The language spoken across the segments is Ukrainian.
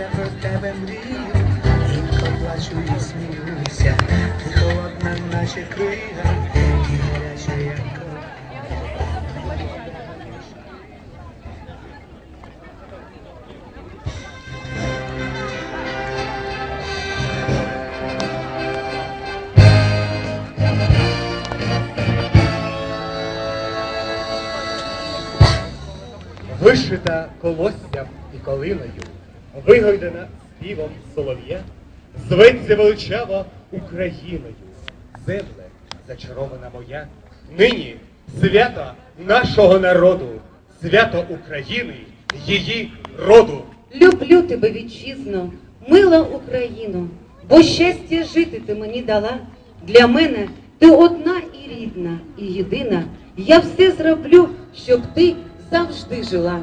лише про тебе мрію, Рідко плачу і сміюся, ти холодна, наче крига, і гаряча, як кров. Вишита колоссям і колиною вигойдена співом солов'я, зветься величава Україною. Земле зачарована моя. Нині свято нашого народу, свято України, її роду. Люблю тебе, вітчизно, мила Україну, бо щастя жити ти мені дала. Для мене ти одна і рідна, і єдина. Я все зроблю, щоб ти завжди жила.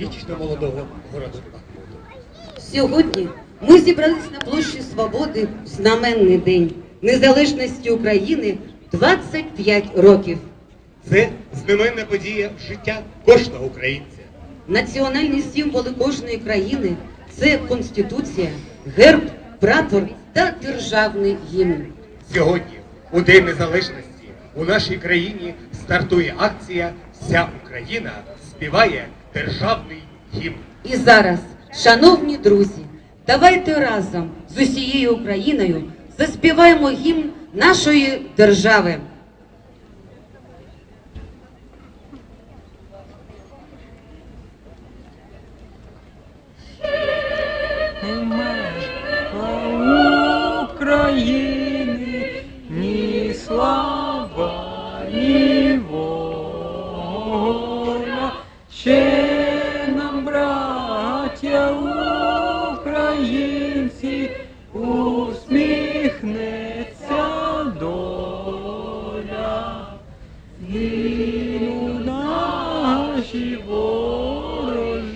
вічно молодого городу. Сьогодні ми зібрались на площі Свободи в знаменний день незалежності України 25 років. Це знаменна подія життя кожного українця. Національні символи кожної країни це конституція, герб, прапор та державний гімн. Сьогодні, у День Незалежності, у нашій країні стартує акція Вся Україна співає державний гімн. І зараз, шановні друзі, давайте разом з усією Україною заспіваємо гімн нашої держави. Наші вороженьки,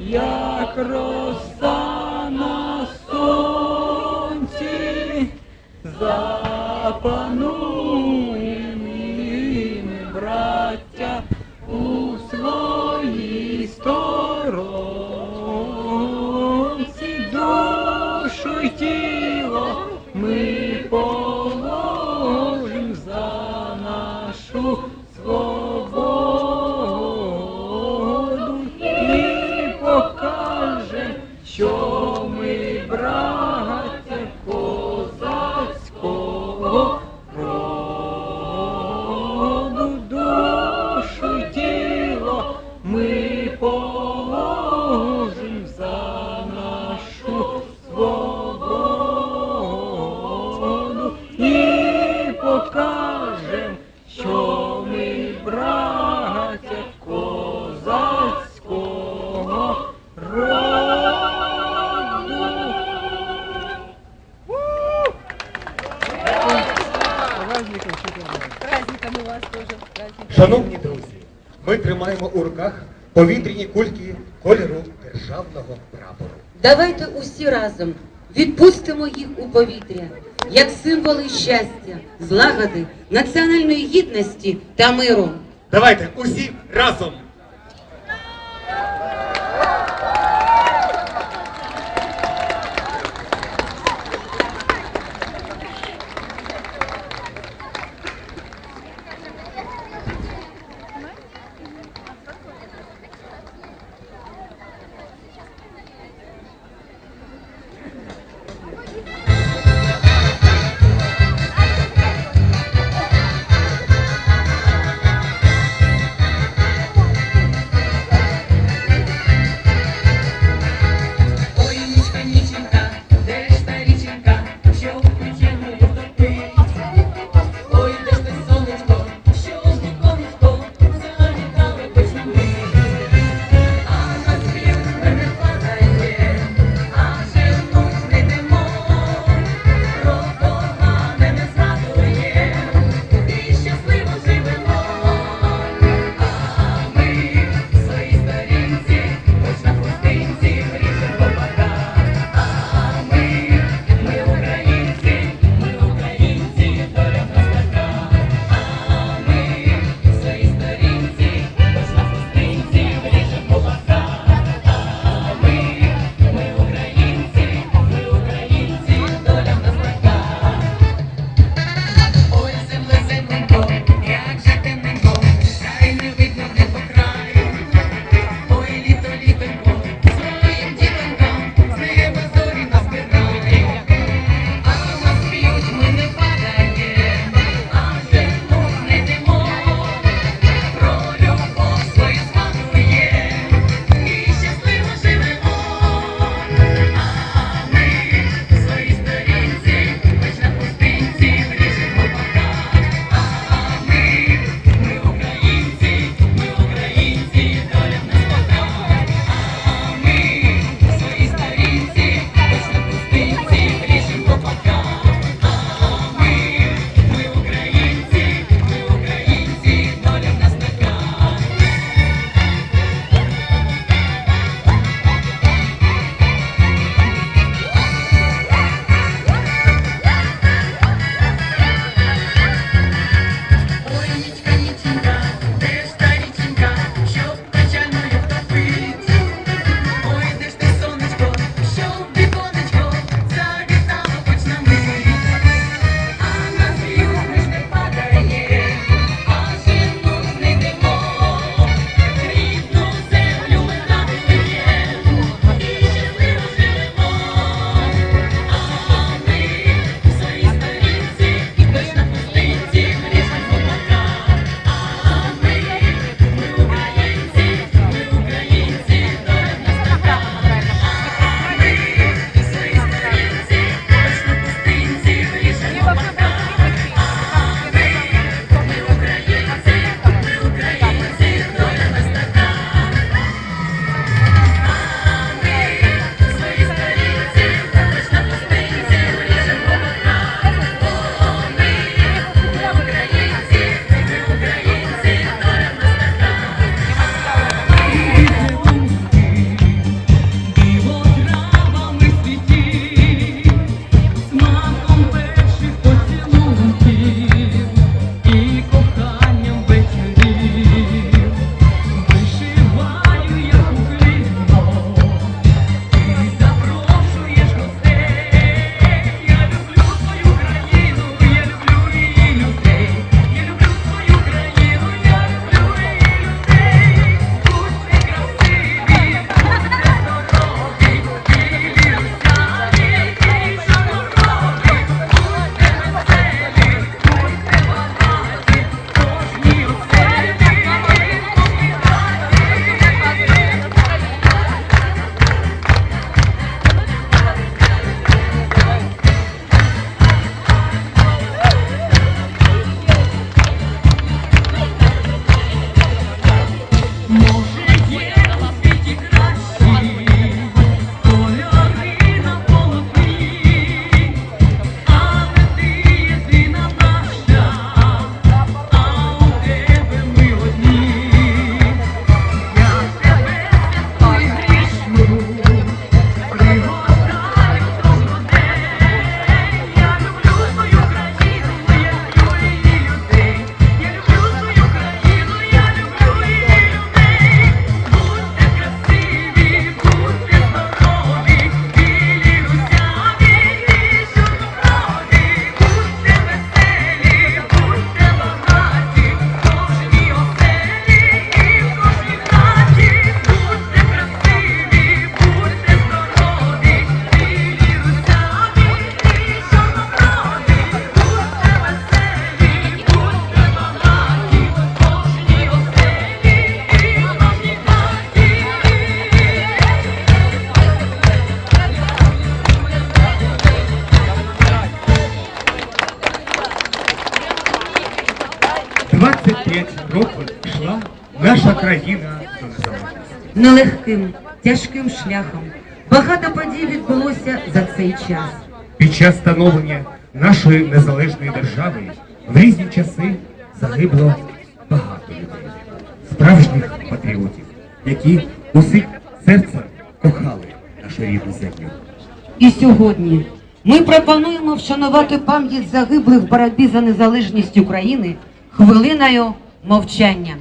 як роса на сонці, запануємо, Шановні друзі, ми тримаємо у руках повітряні кульки кольору державного прапору. Давайте усі разом відпустимо їх у повітря, як символи щастя, злагоди, національної гідності та миру. Давайте усі разом. Нелегким, тяжким шляхом. Багато подій відбулося за цей час. Під час становлення нашої незалежної держави в різні часи загибло багато людей, справжніх патріотів, які усім серцем кохали нашу рідну землю. І сьогодні ми пропонуємо вшанувати пам'ять загиблих в боротьбі за незалежність України хвилиною мовчання.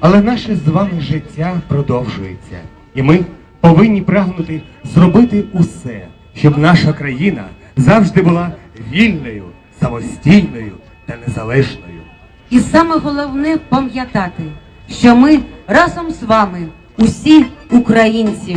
Але наше з вами життя продовжується, і ми повинні прагнути зробити усе, щоб наша країна завжди була вільною, самостійною та незалежною. І саме головне пам'ятати, що ми разом з вами усі українці.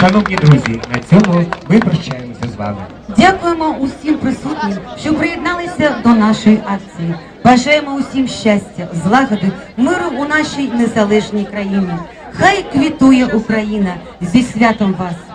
Шановні друзі, на цьому ми прощаємося з вами. Дякуємо усім присутнім, що приєдналися до нашої акції. Бажаємо усім щастя, злагоди, миру у нашій незалежній країні. Хай квітує Україна зі святом вас.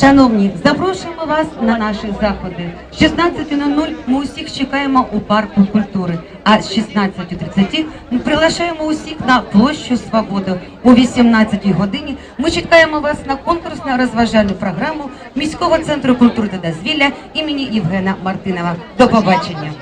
Шановні, запрошуємо вас на наші заходи. З 16.00 ми усіх чекаємо у парку культури, а з 16.30 ми приглашаємо усіх на площу Свободи. О 18 годині ми чекаємо вас на конкурсну розважальну програму міського центру культури та дозвілля імені Євгена Мартинова. До побачення.